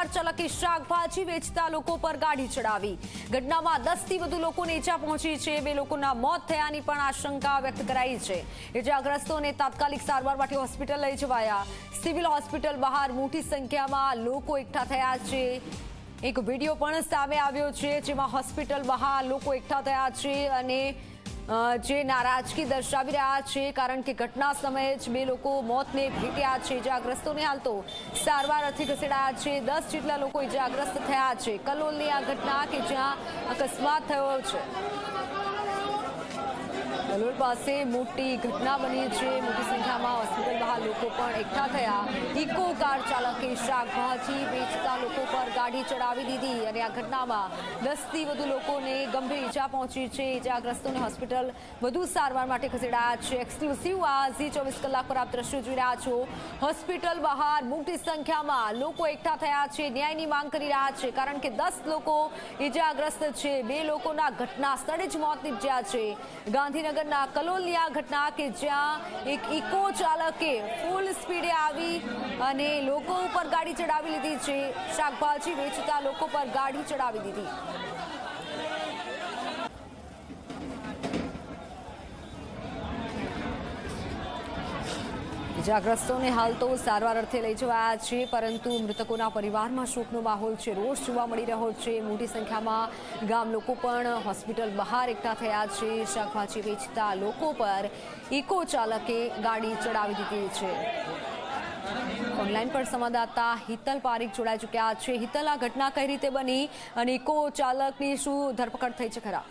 Car ચાલકે શાકભાજી વેચતા લોકો પર ગાડી ચડાવી. ઘટનામાં દસથી વધુ લોકોને ઈજા પહોંચી છે. બે લોકોના મોત થયાની પણ આશંકા વ્યક્ત કરાઈ છે. ઈજાગ્રસ્તોને તાત્કાલિક સારવાર માટે હોસ્પિટલ લઈ જવાયા. સિવિલ હોસ્પિટલ બહાર મોટી સંખ્યામાં લોકો એકઠા થયા છે. એક વીડિયો પણ સામે આવ્યો છે, જેમાં હોસ્પિટલ બહાર લોકો એકઠા થયા છે અને જે નારાજગી દર્શાવી રહ્યા છે, કારણ કે ઘટના સમયે જ બે લોકો મોતને ભેટ્યા છે. ઇજાગ્રસ્તોને હાલ તો સારવાર અર્થે ખસેડાયા છે. દસ જેટલા લોકો ઇજાગ્રસ્ત થયા છે. કલોલની આ ઘટના કે જ્યાં અકસ્માત થયો છે. કલોલ પાસે મોટી ઘટના બની છે. મોટી સંખ્યામાં લોકો પણ એકઠા થયા. ઇકો કાર ચાલકે શાકભાજી વેચતા લોકો પર ગાડી ચડાવી દીધી અને આ ઘટનામાં દસથી વધુ લોકોને ગંભીર ઈજા પહોંચી છે. ઈજાગ્રસ્તોને હોસ્પિટલ વધુ સારવાર માટે ખસેડાયા છે. એક્સક્લુસિવ આ ઝી ચોવીસ કલાક પર આપ દ્રશ્યો જોઈ રહ્યા છો. હોસ્પિટલ બહાર મોટી સંખ્યામાં લોકો એકઠા થયા છે. ન્યાયની માંગ કરી રહ્યા છે કારણ કે દસ લોકો ઈજાગ્રસ્ત છે. બે લોકોના ઘટના સ્થળે જ મોત નીપજ્યા છે. ગાંધીનગરના કલોલની આ ઘટના કે જ્યાં એક ઇકો ચાલકે ફૂલ સ્પીડે આવી અને લોકો ઉપર ગાડી ચડાવી લીધી છે. શાકભાજી વેચતા લોકો પર ગાડી ચડાવી દીધી. ઇજાગ્રસ્તોને હાલ તો સારવાર અર્થે લઈ જવાયા છે, પરંતુ મૃતકોના પરિવારમાં શોકનો માહોલ છે, રોષ જોવા મળી રહ્યો છે. મોટી સંખ્યામાં ગામ લોકો પણ હોસ્પિટલ બહાર એકઠા થયા છે. શાકભાજી વેચતા લોકો પર ઇકો ચાલકે ગાડી ચડાવી દીધી છે. ઓનલાઈન પર સંવાદદાતા હિતલ પારીખ જોડાઈ ચૂક્યા છે. હિતલ, આ ઘટના કઈ રીતે બની અને ઇકો ચાલકની શું ધરપકડ થઈ છે ખરા?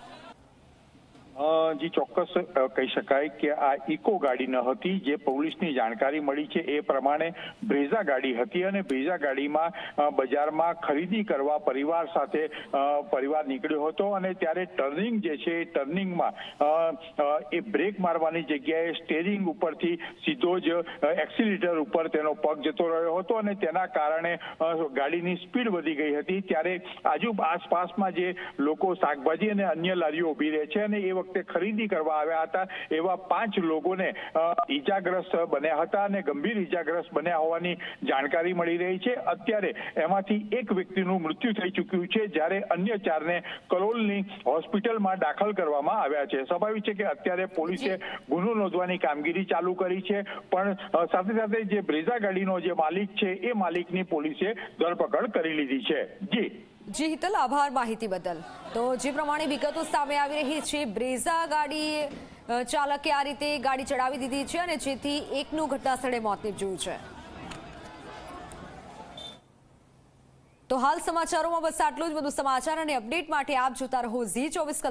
જી ચોક્કસ કહી શકાય કે આ ઇકો ગાડી ન હતી. જે પોલીસની જાણકારી મળી છે એ પ્રમાણે બ્રેઝા ગાડી હતી અને બ્રેઝા ગાડીમાં બજારમાં ખરીદી કરવા પરિવાર સાથે પરિવાર નીકળ્યો હતો અને ત્યારે ટર્નિંગ જે છે એ ટર્નિંગમાં એ બ્રેક મારવાની જગ્યાએ સ્ટેરિંગ ઉપરથી સીધો જ એક્સિલેટર ઉપર તેનો પગ જતો રહ્યો હતો અને તેના કારણે ગાડીની સ્પીડ વધી ગઈ હતી. ત્યારે આજુ આસપાસમાં જે લોકો શાકભાજી અને અન્ય લારીઓ ઊભી રહે છે અને એ વખતે ખરીદી કરવા આવ્યા હતા એવા પાંચ લોકોને ઈજાગ્રસ્ત બન્યા હતા અને ગંભીર ઈજાગ્રસ્ત બન્યા હોવાની જાણકારી મળી રહી છે. અત્યારે એમાંથી એક વ્યક્તિનું મૃત્યુ થઈ ચૂક્યું છે જ્યારે અન્ય ચારને કલોલની હોસ્પિટલમાં દાખલ કરવામાં આવ્યા છે. સ્વાભાવિક છે કે અત્યારે પોલીસે ગુનો નોંધવાની કામગીરી ચાલુ કરી છે પણ સાથે સાથે જે બ્રેઝા ગાડીનો જે માલિક છે એ માલિકની પોલીસે ધરપકડ કરી લીધી છે. જી. જી હિતલ આભાર માહિતી બદલ. તો જે પ્રમાણે વિગતો સામે આવી રહી છે, બ્રેઝા ગાડી ચાલકે આ રીતે ગાડી ચડાવી દીધી છે અને જેથી એકનું ઘટના સ્થળે મોત નીપજ્યું છે. તો હાલ સમાચારોમાં બસ આટલું જ. વધુ સમાચાર અને અપડેટ માટે આપ જોતા રહો ઝી ચોવીસ